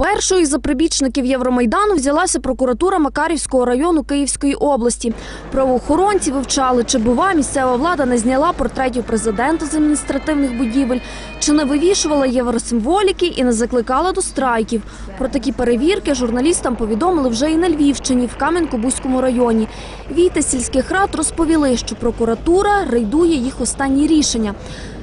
Першою за прибічників Євромайдану взялася прокуратура Макарівського району Київської області. Правоохоронці вивчали, чи бува місцева влада не зняла портретів президента з адміністративних будівель, чи не вивішувала євросимволіки і не закликала до страйків. Про такі перевірки журналістам повідомили вже і на Львівщині, в Кам'янко-Бузькому районі. Війти сільських рад розповіли, що прокуратура рейдує їх останні рішення.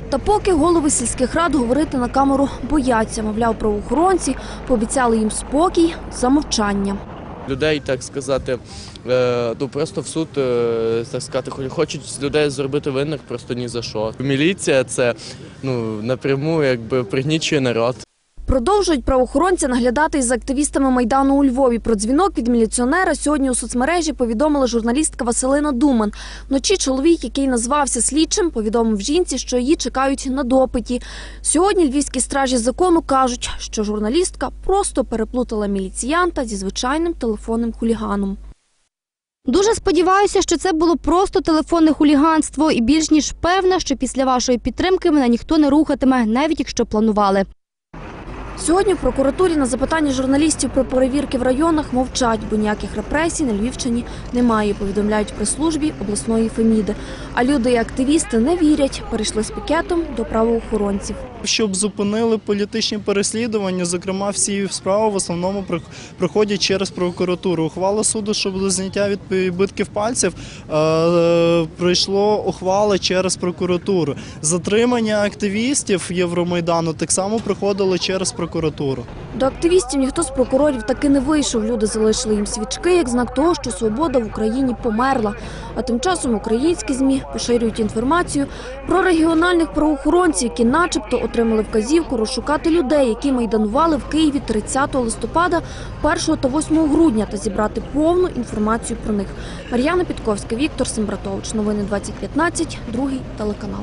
Та поки голови сільських рад говорити на камеру бояться, мовляв, правоохоронці пообіцяли їм спокій замовчання. людей, так сказати, е, ну просто в суд, е, так сказати, хочуть людей зробити винних просто ні за що. Міліція це ну напряму якби пригнічує народ. Продовжують правоохоронці наглядати із активістами майдану у Львові. Про дзвінок від міліціонера сьогодні у соцмережі повідомила журналістка Василина Думан. Вночі чоловік, який назвався слідчим, повідомив жінці, що її чекають на допиті. Сьогодні львівські стражі закону кажуть, що журналістка просто переплутала міліціянта зі звичайним телефонним хуліганом. Дуже сподіваюся, що це було просто телефонне хуліганство, і більш ніж певна, що після вашої підтримки мене ніхто не рухатиме, навіть якщо планували. Сьогодні в прокуратурі на запитання журналістів про перевірки в районах мовчать, бо ніяких репресій на Львівщині немає, повідомляють прес-службі обласної Феміди. А люди і активісти не вірять, перейшли з пікетом до правоохоронців. щоб зупинили політичні переслідування. Зокрема, всі справи в основному проходять через прокуратуру. Ухвала суду щодо зняття відбитків пальців е, пройшло ухвала через прокуратуру. Затримання активістів Євромайдану так само проходило через прокуратуру. До активістів ніхто з прокурорів таки не вийшов. Люди залишили їм свічки як знак того, що свобода в Україні померла. А тим часом українські змі поширюють інформацію про регіональних правоохоронців, які, начебто, отримали вказівку розшукати людей, які майданували в Києві 30 листопада, 1 та 8 грудня, та зібрати повну інформацію про них. Мар'яна Підковська, Віктор Сембратович. Новини 2015, другий телеканал.